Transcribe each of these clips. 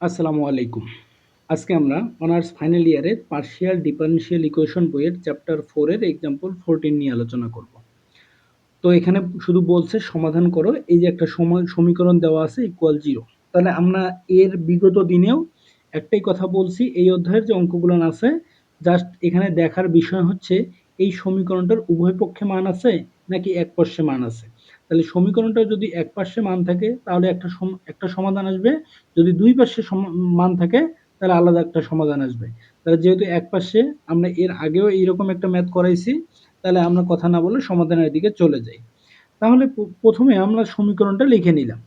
আসসালামু আলাইকুম। আজকে আমরা অনার্স ফাইনাল ইয়ারের পার্শিয়াল ডিফারেনশিয়াল ইকুয়েশন বইয়ের চ্যাপ্টার ফোরের এক্সাম্পল ফোরটিন নিয়ে আলোচনা করব। তো এখানে শুধু বলছে সমাধান করো, এই যে একটা সমীকরণ দেওয়া আছে ইকুয়াল জিরো তাহলে আমরা এর বিগত দিনেও একটাই কথা বলছি, এই অধ্যায়ের যে অঙ্কগুলো আছে জাস্ট এখানে দেখার বিষয় হচ্ছে, এই সমীকরণটার উভয় পক্ষে মান আছে নাকি এক পার্শ্বে মান আছে? তাহলে সমীকরণটা যদি এক পার্শ্বে মান থাকে, তাহলে একটা একটা সমাধান আসবে। যদি দুই পার্শ্বে মান থাকে, তাহলে আলাদা একটা সমাধান আসবে। তাহলে যেহেতু এক পার্শ্বে আমরা এর আগেও এইরকম একটা ম্যাথ করাইছি, তাহলে আমরা কথা না বলে সমাধানের দিকে চলে যাই। তাহলে প্রথমে আমরা সমীকরণটা লিখে নিলাম।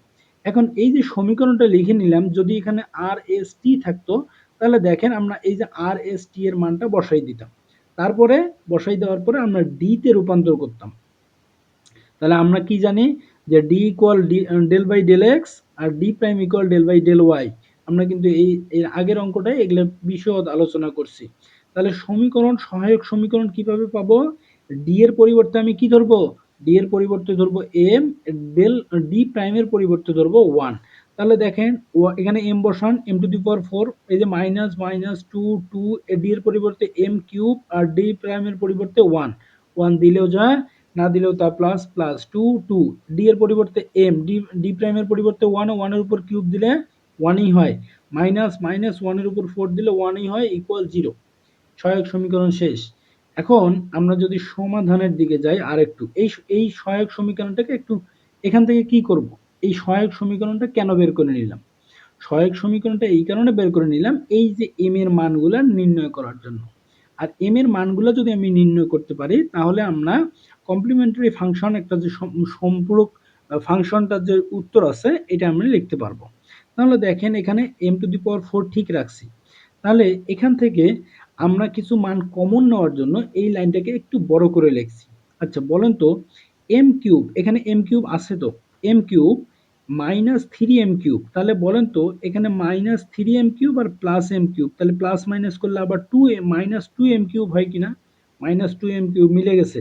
এখন এই যে সমীকরণটা লিখে নিলাম, যদি এখানে আর এস টি থাকতো, তাহলে দেখেন আমরা এই যে আর এস টি এর মানটা বসাই দিতাম। তারপরে বসাই দেওয়ার পরে আমরা ডিতে রূপান্তর করতাম। তাহলে আমরা কি জানি যে D equal D del by del X R D prime equal del by del Y আমরা কিন্তু এই, এর আগের অঙ্কটাই এগুলো বিশদ আলোচনা করছি। তাহলে সমীকরণ, সহায়ক সমীকরণ কীভাবে পাবো? ডি এর পরিবর্তে আমি কি ধরবো? ডি এর পরিবর্তে ধরবো এম ডেল ডি প্রাইমের পরিবর্তে ধরবো ওয়ান তাহলে দেখেন এখানে এম বসান m to the power four এই যে minus minus two two d এর পরিবর্তে এম কিউব আর ডি প্রাইমের পরিবর্তে ওয়ান ওয়ান দিলেও যায় না দিলেও তা plus plus two two d এর পরিবর্তে এম ডি ডি প্রাইমের পরিবর্তে ওয়ান ওয়ানের উপর কিউব দিলে ওয়ানই হয়। মাইনাস মাইনাস ওয়ানের উপর ফোর দিলে ওয়ানই হয় ইকুয়াল জিরো সহায়ক সমীকরণ শেষ। এখন আমরা যদি সমাধানের দিকে যাই আর একটু এই এই সহায়ক সমীকরণটাকে একটু এখান থেকে কি করব? এই সহায়ক সমীকরণটা কেন বের করে নিলাম? সহায়ক সমীকরণটা এই কারণে বের করে নিলাম, এই যে এম এর মানগুলো নির্ণয় করার জন্য। আর এম এর মানগুলো যদি আমি নির্ণয় করতে পারি, তাহলে আমরা কমপ্লিমেন্টারি ফাংশন একটা যে সম্পূরক ফাংশনটার যে উত্তর আছে, এটা আমরা লিখতে পারব। তাহলে দেখেন এখানে m to the power four ঠিক রাখছি। তাহলে এখান থেকে আমরা কিছু মান কমন নেওয়ার জন্য এই লাইনটাকে একটু বড় করে লিখছি। আচ্ছা বলেন তো এম কিউব এখানে এম কিউব আছে তো? M cube minus three m cube তাহলে বলেন তো, এখানে মাইনাস থ্রি এম কিউব আর প্লাস এম কিউব তাহলে প্লাস মাইনাস করলে আবার two minus two m cube হয় কিনা? মাইনাস টু এম কিউব মিলে গেছে।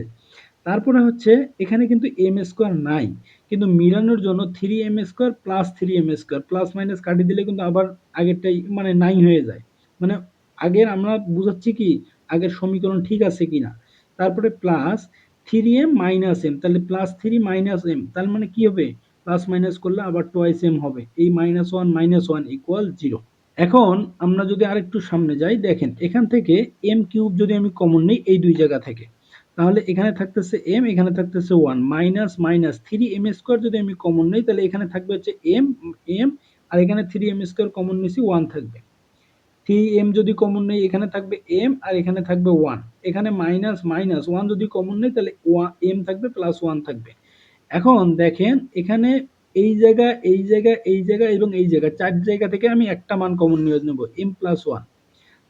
তারপরে হচ্ছে এখানে কিন্তু এম স্কোয়ার নাই। কিন্তু মিলানোর জন্য three m square plus three m square plus minus কাটিয়ে দিলে কিন্তু আবার আগেরটাই মানে নাই হয়ে যায়। মানে আগের আমরা বুঝাচ্ছি কি, আগের সমীকরণ ঠিক আছে কিনা? তারপরে plus three m minus m তাহলে প্লাস থ্রি মাইনাস এম তার মানে কি হবে? প্লাস মাইনাস করলে আবার টোয়াইস এম হবে। এই minus one minus one equal zero এখন আমরা যদি আরেকটু সামনে যাই, দেখেন, এখান থেকে এম কিউব যদি আমি কমন নিই, এই দুই জায়গা থেকে। তাহলে এখানে থাকতেছে এম এখানে থাকতেছে one minus minus three m square যদি আমি কমন নিই, তাহলে এখানে থাকবে হচ্ছে এম এম আর এখানে থ্রি এম স্কোয়ার কমন নিছি ওয়ান থাকবে। থ্রি এম যদি কমন নেই, এখানে থাকবে এম আর এখানে থাকবে ওয়ান এখানে মাইনাস মাইনাস ওয়ান যদি কমন নেই, তাহলে ওয়ান এম থাকবে প্লাস ওয়ান থাকবে। এখন দেখেন, এখানে এই জায়গা এই জায়গা এই জায়গা এবং এই জায়গা, চার জায়গা থেকে আমি একটা মান কমন নিয়ে নেব এম প্লাস ওয়ান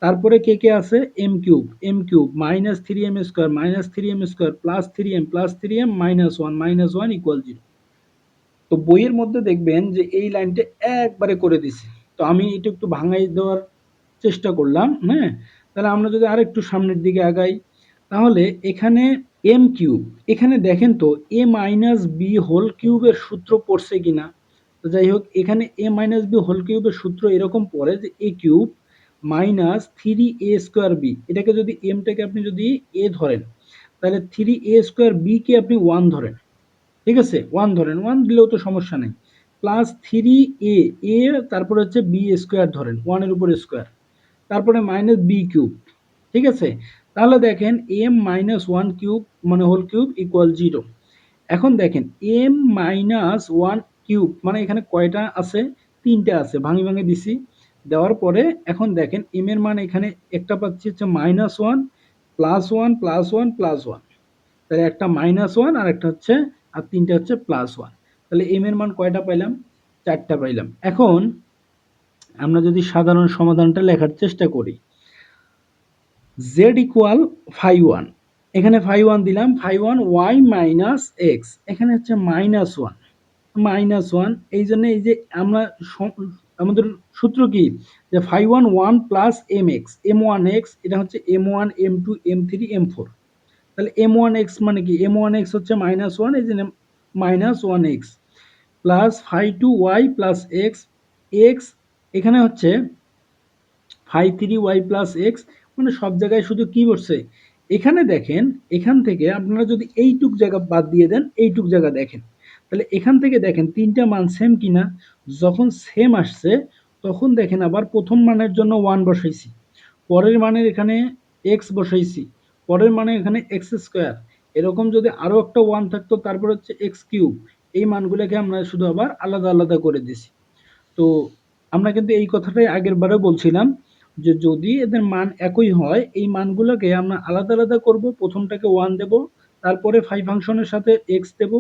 তারপরে কে কে আছে? M cube m cube minus three m square minus three m square plus three m plus three m minus one minus one equal zero তো বইয়ের মধ্যে দেখবেন যে এই লাইনটা একবারে করে দিছে। তো আমি এটা একটু ভাঙাই দেওয়ার চেষ্টা করলাম হ্যাঁ? তাহলে আমরা যদি আর একটু সামনের দিকে আগাই, তাহলে এখানে এম কিউব এখানে দেখেন তো এ মাইনাস বি হোল কিউবের সূত্র পড়ছে কিনা? তো যাই হোক, এখানে এ মাইনাস বি হোল কিউবের সূত্র এরকম পড়ে যে a cube minus three a square b এটাকে যদি এমটাকে আপনি যদি এ ধরেন, তাহলে থ্রি এ স্কোয়ার বিকে আপনি ওয়ান ধরেন, ঠিক আছে? ওয়ান ধরেন ওয়ান দিলেও তো সমস্যা নেই। প্লাস থ্রি এ এ তারপরে হচ্ছে বি স্কোয়ার ধরেন ওয়ানের উপর স্কোয়ার তারপরে মাইনাস বি কিউব ঠিক আছে? তাহলে দেখেন এম মাইনাস ওয়ান কিউব মানে হোল কিউব ইকুয়াল জিরো এখন দেখেন এম মাইনাস ওয়ান কিউব মানে এখানে কয়টা আছে? তিনটা আছে, ভাঙি ভাঙে দিছি। দেওয়ার পরে এখন দেখেন এম এর মান এখানে একটা পাচ্ছি হচ্ছে minus one plus one plus one plus one তাহলে একটা মাইনাস ওয়ান আর একটা হচ্ছে, আর তিনটা হচ্ছে প্লাস ওয়ান তাহলে এম এর মান কয়টা পাইলাম? চারটা পাইলাম। এখন আমরা যদি সাধারণ সমাধানটা লেখার চেষ্টা করি। জেড ইকুয়াল ফাইভ ওয়ান এখানে ফাইভ ওয়ান দিলাম five one y minus x এখানে হচ্ছে মাইনাস ওয়ান মাইনাস ওয়ান এই জন্য এই যে আমরা আমাদের সূত্র কি? যে five one one plus m x m one x এটা হচ্ছে m one m two m three m four তাহলে এম ওয়ান এক্স মানে কি? এম ওয়ান এক্স হচ্ছে মাইনাস ওয়ান এই যে minus one x plus five two y plus x x এখানে হচ্ছে five three y plus x মানে সব জায়গায় শুধু কি বসছে? এখানে দেখেন, এখান থেকে আপনারা যদি এইটুক জায়গা বাদ দিয়ে দেন, এইটুক জায়গা দেখেন। তাহলে এখান থেকে দেখেন তিনটা মান সেম কিনা, যখন সেম আসছে, তখন দেখেন আবার প্রথম মানের জন্য ওয়ান বসাইছি। পরের মানের এখানে এক্স বসাইছি, পরের মানে এখানে এক্স স্কোয়ার এরকম যদি আরও একটা ওয়ান থাকতো, তারপর হচ্ছে এক্স কিউব এই মানগুলোকে আমরা শুধু আবার আলাদা আলাদা করে দিছি। তো আমরা কিন্তু এই কথাটাই আগের বারে বলছিলাম যে যদি এদের মান একই হয়, এই মানগুলোকে আমরা আলাদা আলাদা করব। প্রথমটাকে ওয়ান দেব, তারপরে ফাইভ ফাংশনের সাথে এক্স দেব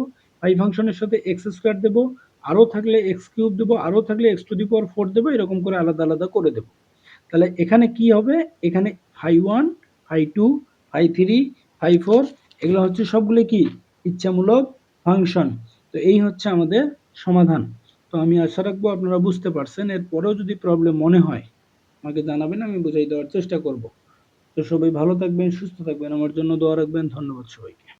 ফাইভ ফাংশনের সাথে এক্স স্কোয়ার দেবো, আরও থাকলে এক্স কিউব দেবো, আরও থাকলে x to the power four দেবো, এরকম করে আলাদা আলাদা করে দেবো। তাহলে এখানে কি হবে? এখানে phi one, phi two, phi three, phi four, এগুলো হচ্ছে সবগুলো কি? ইচ্ছামূলক ফাংশন। তো এই হচ্ছে আমাদের সমাধান। তো আমি আশা রাখব আপনারা বুঝতে পারছেন। এরপরেও যদি প্রবলেম মনে হয়, আমাকে জানাবেন, আমি বুঝাই দেওয়ার চেষ্টা করব। তো সবাই ভালো থাকবেন, সুস্থ থাকবেন, আমার জন্য দোয়া রাখবেন। ধন্যবাদ সবাইকে।